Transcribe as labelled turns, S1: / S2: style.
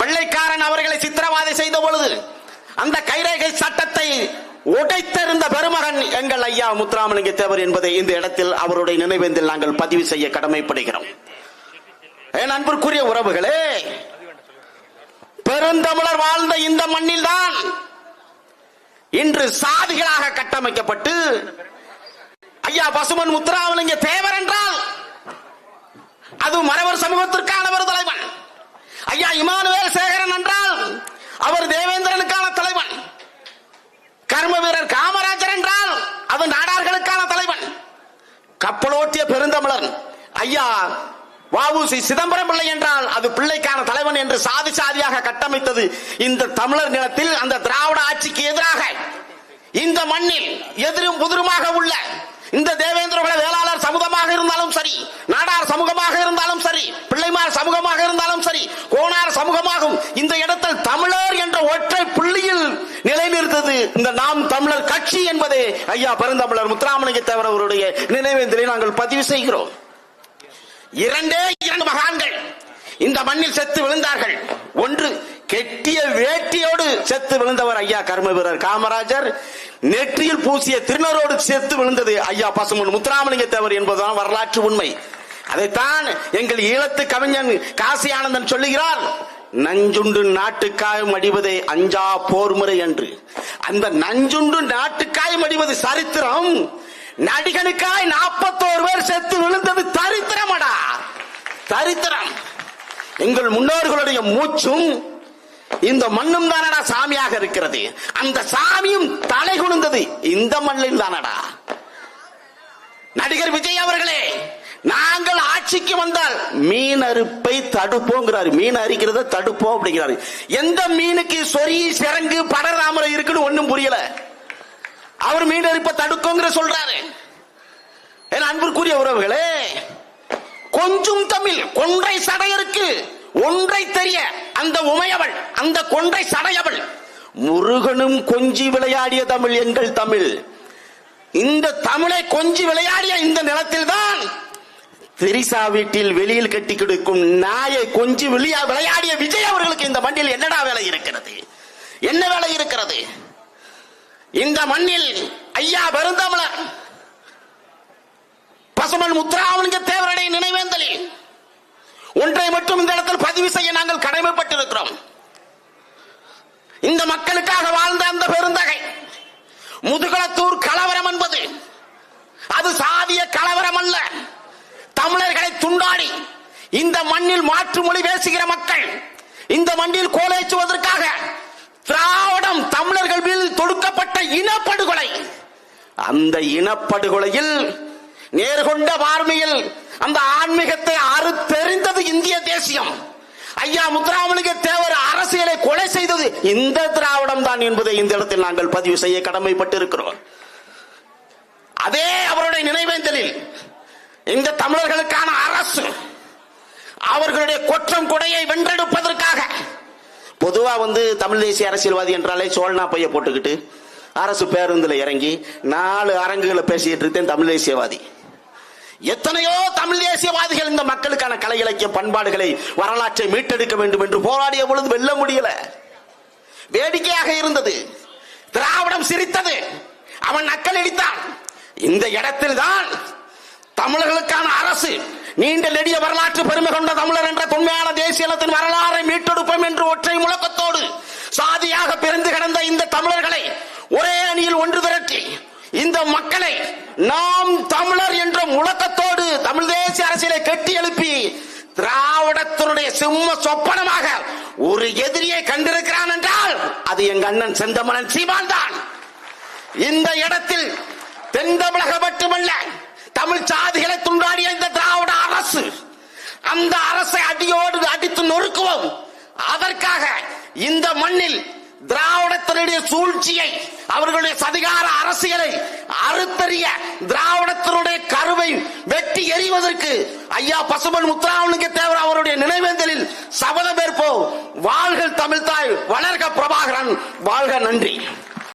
S1: வெள்ளைக்காரன் அவர்களை சித்திரவாதை செய்த பொழுது அந்த கைரேகை சட்டத்தை உடைத்திருந்த பெருமகன் எங்கள் ஐயா முத்துராமலிங்க தேவர் என்பதை இந்த இடத்தில் அவருடைய நினைவேந்தில் நாங்கள் பதிவு செய்ய கடமைப்படுகிறோம். என் அன்பிற்குரிய உறவுகளே பெருந்தமிழர் வாழ்ந்த இந்த மண்ணில் தான் இன்று சாதிகளாக கட்டமைக்கப்பட்டு ஐயா பசுமன் முத்துராமலிங்க தேவர் என்றால் அது மறவர் சமூகத்திற்கான ஒரு தலைவன். ஐயா இமானுவேல் சேகரன் என்றால் அவர் தேவேந்திரனுக்கான தலைவன். கர்ம வீரர் காமராஜர் என்றால் அது நாடார்களுக்கான தலைவன். கப்பலோட்டிய பெருந்தமிழன். ஐயா வாவுசி சிதம்பரம் பிள்ளை என்றால் அது பிள்ளைக்கான தலைவன் என்று சாதி சாதியாக கட்டமைத்தது இந்த தமிழர் நிலத்தில் அந்த திராவிட ஆட்சிக்கு எதிராக. இந்த மண்ணில் எதிரும் புதிருமாக உள்ள இந்த தேவேந்திர குல வேளாளர் சமூகமாக இருந்தாலும் சரி நாடார் சமூகமாக இருந்தாலும் சரி பிள்ளைமார் சமூகமாக இருந்தாலும் சரி கோனார் சமூகமாகும். இந்த இடத்தில் தமிழர் என்ற ஒற்றை புள்ளியில் நிலைநிறுத்தது இந்த நாம் தமிழர் கட்சி என்பதே. ஐயா பெருந்தமிழர் முத்துராமலிங்க தேவர் அவருடைய நினைவேந்தலை நாங்கள் பதிவு செய்கிறோம். இரண்டே இரண்டு மகான்கள் இந்த மண்ணில் செத்து விழுந்தார்கள். ஒன்று கெட்டிய வேட்டியோடு செத்து விழுந்தவர் ஐயா கர்ம வீரர் காமராஜர். நெற்றியில் பூசிய திருநரோடு செத்து விழுந்தது ஐயா பசுமன் முத்துராமலிங்க தேவர் என்பதுதான் வரலாற்று உண்மை. அதைத்தான் எங்கள் ஈழத்து கவிஞன் காசி ஆனந்தன் சொல்லுகிறார் நஞ்சுண்டு நாட்டுக்காயம் அடிவதே அஞ்சா போர் முறை என்று. அந்த நஞ்சுண்டு நாட்டுக்காயம் அடிவது சரித்திரம். நடிகனுக்காய் நாற்பத்தோரு பேர் செத்து விழுந்தது தரித்திரமடா. தரித்திரம். எங்கள் முன்னோர்களுடைய மூச்சும் இந்த மண்ணும் தானடா சாமியாக இருக்கிறது. அந்த சாமியும் தலை குனிந்தது இந்த மண்ணில் தானடா. நடிகர் விஜய் அவர்களே நாங்கள் ஆட்சிக்கு வந்தால் மீன் அறுப்பை தடுப்போங்கிறாரு. மீன் அரிக்கிறத தடுப்போம் அப்படிங்கிறாரு. எந்த மீனுக்கு சொறி சிறங்கு படராமரை இருக்குன்னு ஒண்ணும் புரியல. அவர் மீன் அரிப்பை தடுக்கோங்கிற சொல்றாரு. என் அன்பிற்குரிய உறவுகளே கொஞ்சம் தமிழ் கொன்றை சடையருக்கு ஒன்றை தெரிய அந்த உமையவள் அந்த கொன்றை சடையவள் முருகனும் கொஞ்சி விளையாடிய தமிழ் எங்கள் தமிழ். இந்த தமிழை கொஞ்சி விளையாடிய இந்த நிலத்தில் தான் திரிசா வீட்டில் வெளியில் கட்டி கொடுக்கும் நாயை கொஞ்சி விளையாடிய விஜய் அவர்களுக்கு இந்த மண்ணில் என்னடா வேலை இருக்கிறது? என்ன வேலை இருக்கிறது? இந்த மண்ணில் ஐயா பெருந்தமிழர் பசுமன் முத்துராமலிங்க தேவரடை நினை ஒன்றை மட்டும் இந்த இடத்தில் பதிவு செய்ய நாங்கள் கடமைப்பட்டிருக்கிறோம். இந்த மக்களுக்காக வாழ்ந்த அந்த பெருந்தகை முதுகளத்தூர் கலவரம் என்பது அது சாதிய கலவரம் அல்ல. தமிழர்களை துண்டாடி இந்த மண்ணில் மாற்று மொழி பேசுகிற மக்கள் இந்த மண்ணில் கோலேச்சுவதற்காக திராவிடம் தமிழர்கள் மீது தொடுக்கப்பட்ட இனப்படுகொலை. அந்த இனப்படுகொலையில் நேர்கொண்ட பார்வையில் அந்த ஆன்மீகத்தை அறுத்தெறிந்தது இந்திய தேசியம். ஐயா முத்துராமலிங்க தேவர் அரசியலை கொலை செய்தது இந்த திராவிடம் தான் என்பதை இந்த இடத்தில் நாங்கள் பதிவு செய்ய கடமைப்பட்டிருக்கிறோம். அதே அவருடைய நினைவேந்தலில் இந்த தமிழர்களுக்கான அரசு அவர்களுடைய கொற்றம் கொடையை வென்றெடுப்பதற்காக பொதுவா வந்து தமிழ் தேசிய அரசியல்வாதி என்றாலே சோழனா பைய போட்டுக்கிட்டு அரசு பேருந்துல இறங்கி நாலு அரங்குகளை பேசிட்டு இருக்கேன் தமிழ் தேசியவாதி. எத்தனையோ தமிழ் தேசியவாதிகள் இந்த மக்களுக்கான கலை இலக்கிய பண்பாடுகளை வரலாற்றை மீட்டெடுக்க வேண்டும் என்று போராடிய பொழுது வெல்ல முடியல. வேடிக்கையாக இருந்தது. திராவிடம் சிரித்தது. அவன் நக்கல் அடித்தான் இந்த இடத்தில் தான் தமிழர்களுக்கான அரசு நீண்ட நெடிய வரலாற்று பெருமை கொண்ட தமிழர் என்ற தொன்மையான தேசியத்தின் வரலாறை மீட்டெடுப்போம் என்று ஒற்றை முழக்கத்தோடு சாதியாக பிரிந்து கிடந்த இந்த தமிழர்களை ஒரே இந்த மக்களை நாம் தமிழர் என்ற முழக்கத்தோடு தமிழ் தேசிய அரசியலை கட்டி எழுப்பி திராவிடத்தினுடைய சிம்ம சொப்பனமாக ஒரு எதிரியை கண்டிருக்கிறான் என்றால் அது எங்க அண்ணன் செந்தமனன் சீமான் தான். இந்த இடத்தில் தென் தமிழகம் மட்டுமல்ல தமிழ் சாதிகளை துண்டாடிய இந்த திராவிட அரசு அந்த அரசை அடியோடு அடித்து நொறுக்குவோம். அதற்காக இந்த மண்ணில் திராவிடத்தினுடைய சூழ்ச்சியை அவர்களுடைய சதிகார அரசியலை அறுத்தறிய திராவிடத்தினுடைய கருவை வெட்டி எறிவதற்கு ஐயா பசுமன் முத்துராமலிங்க தேவர் அவருடைய நினைவேந்தலில் சபதமேற்போம் வாழ்க தமிழ்தாய் வளர்க பிரபாகரன் வாழ்க நன்றி.